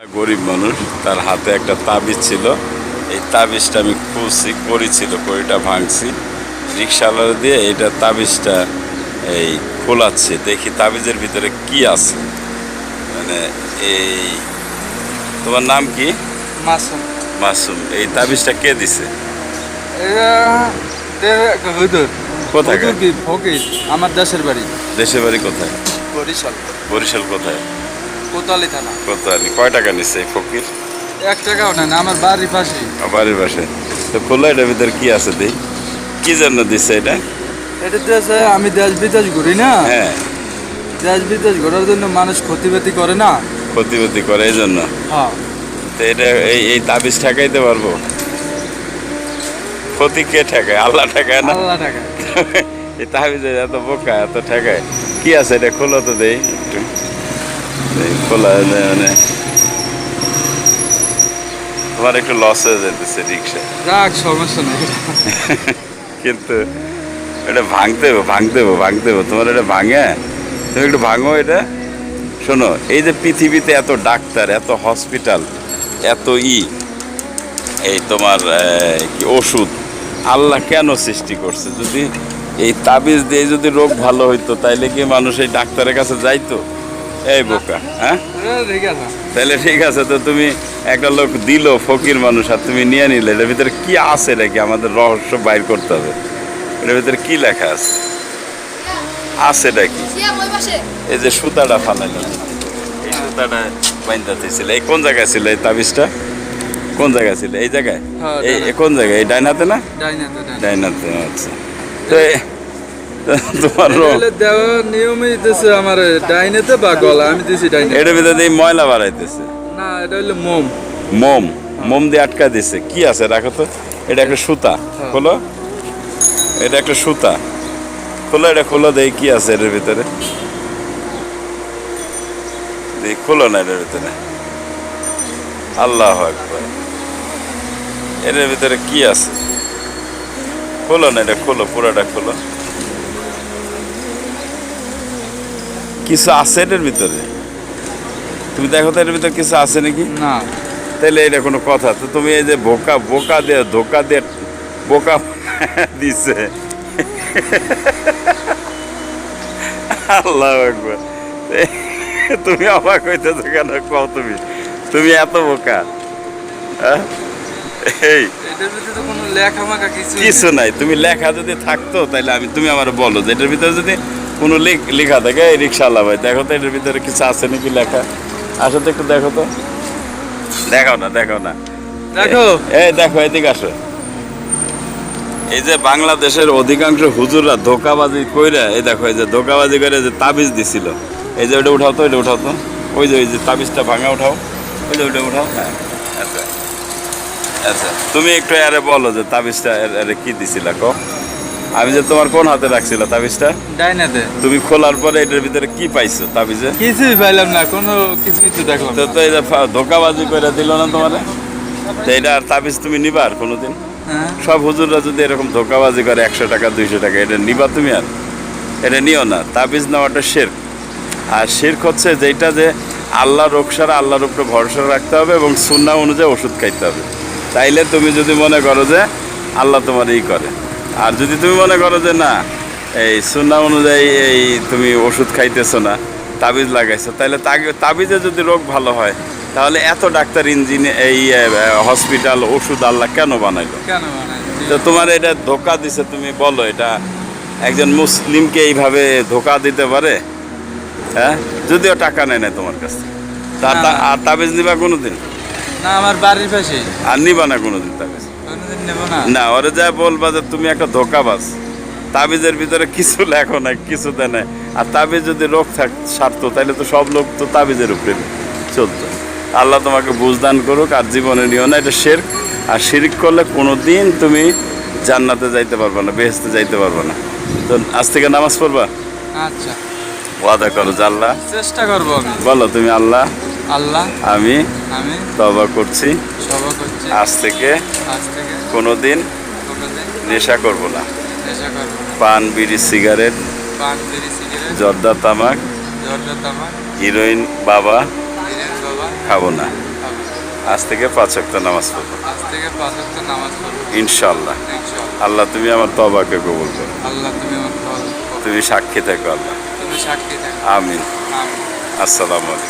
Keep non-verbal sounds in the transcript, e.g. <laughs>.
গরিব মানুষ তার হাতে একটা তাবিজ ছিল। এই তাবিজটা আমি খুলছি করেছিল কড়িটা ভাঙছি। রিক্সাওয়ালা দিয়ে এটা তাবিজটা এই খোলাচ্ছে। দেখি তাবিজের ভিতরে কি আছে। মানে এই তোমার নাম কি? মাসুম। মাসুম এই তাবিজটা কে দিছে? কোথায় আমার দেশের বাড়ি। দেশের বাড়ি কোথায়? বরিশাল। বরিশাল কোথায়? কোতালি থানা। কোথায় কয় টাকা নিচ্ছে এই ফকির? এক টাকাও নেন আমার বাড়ির পাশে। বাড়ির পাশে। তো খোলা এটার ভিতরে কি আছে দেই? কি জন্য দিচ্ছে এটা? এটা দেশে আমি দেশ বিদেশ ঘুরি না। হ্যাঁ। দেশ বিদেশ ঘোরার জন্য মানুষ ক্ষতিবাতি করে না। ক্ষতিপতি করে এই জন্য? হ্যাঁ। তো এটা এই এই তাবিজ ঠেকাইতে পারব? ক্ষতি কে ঠেকায়? আল্লাহ ঠেকায় না? আল্লাহ টাকা এই তাবিজে এত বোকা এত ঠেকায়। কি আছে এটা? খোলো তো দেই একটু। খোলা যায় মানে। তোমার একটু লস হয়ে যেতেছে রিক্সা রাখ সমস্যা নেই। কিন্তু এটা ভাঙতে হবে ভাঙতে হবে ভাঙতে হবে। তোমার এটা ভাঙে? তুমি একটু ভাঙো এটা। শোনো এই যে পৃথিবীতে এত ডাক্তার এত হসপিটাল এত ই এই তোমার কি ওষুধ আল্লাহ কেন সৃষ্টি করছে? যদি এই তাবিজ দিয়ে যদি রোগ ভালো হইতো তাইলে কি মানুষ এই ডাক্তারের কাছে যাইতো? এই বোকা হ্যাঁ? তাহলে ঠিক আছে তো তুমি একটা লোক দিল ফকির মানুষ আর তুমি নিয়ে নিলে এটার ভিতরে কি আছে নাকি আমাদের রহস্য বাইর করতে হবে? এটার ভিতরে কি লেখা আছে? আছে নাকি এই যে সুতাটা ফালাইল। এই সুতাটা বাইন্দা ছিল এই কোন জায়গায় ছিল এই তাবিজটা? কোন জায়গায় ছিল? এই জায়গায়? হ্যাঁ, এই কোন জায়গায়? এই ডাইনাতে না? ডাইনাতে। ডাইনাতে। আচ্ছা। তো <laughs> তোমার নিয়মই দিছে আমার ডাইনেতে বা গলা আমি দিছি ডাইনে এটার ভিতরে দিয়ে ময়লা বাড়াইতেছে। না এটা হলো মোম। মোম মোম দিয়ে আটকা দিছে। কি আছে রাখো তো? এটা একটা সুতা। হ্যাঁ। খোলো। এটা একটা সুতা। খোলো এটা খোলো দেখি কি আছে এটার ভিতরে। খোলো না এটার ভিতরে। আল্লাহ একবার এটার ভিতরে কি আছে? খোলো না এটা খোলো পুরোটা খোলো। কিছু আছে এটার ভিতরে? তুমি দেখো তো এটার ভিতরে কিছু আছে নাকি? না। তাহলে এটা কোনো কথা। তো তুমি এই যে বোকা বোকা দিয়ে ধোকা দিয়ে বোকা দিছে। আল্লাহ একবার তুমি অবাক হইতেছো কেন? কও তুমি। তুমি এত বোকা? এই। কিছু নাই। তুমি লেখা যদি থাকতো তাহলে আমি তুমি আমার বলো যে এটার ভিতরে যদি কোনো লেখ- লেখা থাকে এই রিক্সাওয়ালা ভাই। দেখো তো এটার ভিতরে কিছু আছে নাকি লেখা? আসো তো একটু দেখো তো। দেখাও না দেখাও না। দেখো। এই দেখো এদিকে আসো। এই যে বাংলাদেশের অধিকাংশ হুজুররা ধোকাবাজি কইরা এই দেখো এই যে ধোকাবাজি করে যে তাবিজ দিছিল। এই যে ওটা উঠাও তো এটা উঠাও তো। ওই যে ওই যে তাবিজটা ভাঙা উঠাও। ওই যে ওইটা উঠাও। হ্যাঁ আচ্ছা। আচ্ছা তুমি একটু আরে বলো যে তাবিজটা এর- কি দিছিল কো আমি যে তোমার কোন হাতে রাখছিল তাবিজটা? ডাইনাতে। তুমি খোলার পরে এটার ভিতরে কি পাইছো তাবিজে? কিছুই পাইলাম না কোনো কিছুই তো দেখলাম তো তো এই যে ধোকাবাজি করে দিল না তোমারে? তো এটা আর তাবিজ তুমি নিবার কোনোদিন? হ্যাঁ। সব হুজুররা যদি এরকম ধোকাবাজি করে একশো টাকা দুইশো টাকা এটা নিবা তুমি আর? এটা নিও না তাবিজ নেওয়াটা শেরক। আর শেরক হচ্ছে যেটা যে আল্লাহ রোগসারা আল্লাহর উপরে ভরসা রাখতে হবে এবং সুন্না অনুযায়ী ওষুধ খাইতে হবে। তাইলে তুমি যদি মনে করো যে আল্লাহ তোমার এই করে। আর যদি তুমি মনে করো যে না এই সুন্না অনুযায়ী এই তুমি ওষুধ খাইতেছো না তাবিজ লাগাইছো তাহলে তাবিজে যদি রোগ ভালো হয় তাহলে এত ডাক্তার ইঞ্জিন এই হসপিটাল ওষুধ আল্লাহ কেন বানাইলো? কেন তো তোমার এটা ধোকা দিছে তুমি বলো এটা একজন মুসলিমকে এইভাবে ধোকা দিতে পারে? হ্যাঁ? যদিও টাকা নেয় না তোমার কাছ থেকে। তা-। আর তাবিজ নিবা কোনোদিন? না আমার বাড়ির পাশে। আর নিবা না কোনোদিন তাবিজ? না ওরে যা বলবা যে তুমি একটা ধোকাবাজ। তাবিজের ভিতরে কিছু লেখো না কিছু দেয় না আর তাবিজ যদি রোগ থাক সারতো তাহলে তো সব লোক তো তাবিজের উপরে চলতো। আল্লাহ তোমাকে বুঝদান করুক আর জীবনে নিও না এটা শের আর শিরিক করলে কোনো দিন তুমি জান্নাতে যাইতে পারবে না বেহেস্তে যাইতে পারবে না। তো আজ থেকে নামাজ পড়বা? আচ্ছা। ওয়াদা করো যে আল্লাহ চেষ্টা করব বলো তুমি আল্লাহ আল্লাহ। আমি আমি তবা করছি। করছি। আজ থেকে আজ থেকে কোনো দিন কোনোদিন নেশা করব না। নেশা করব না। পান বিড়ি সিগারেট পান বিড়ি সিগারেট জর্দা তামাক জর্দা তামাক হিরোইন বাবা খাব না। আজ থেকে পাঁচ ওয়াক্ত নামাজ পড়ব। আজ থেকে পাঁচ ওয়াক্ত নামাজ পড়ব। ইনশাল্লাহ ইনশাআল্লাহ। আল্লাহ তুমি আমার তবাকে কবুল করো। আল্লাহ তুমি আমার কল তুমি সাক্ষী থাকো আল্লাহ। তুমি সাক্ষী থাকো। আমিন। আমিন। আসসালামু আলাইকুম।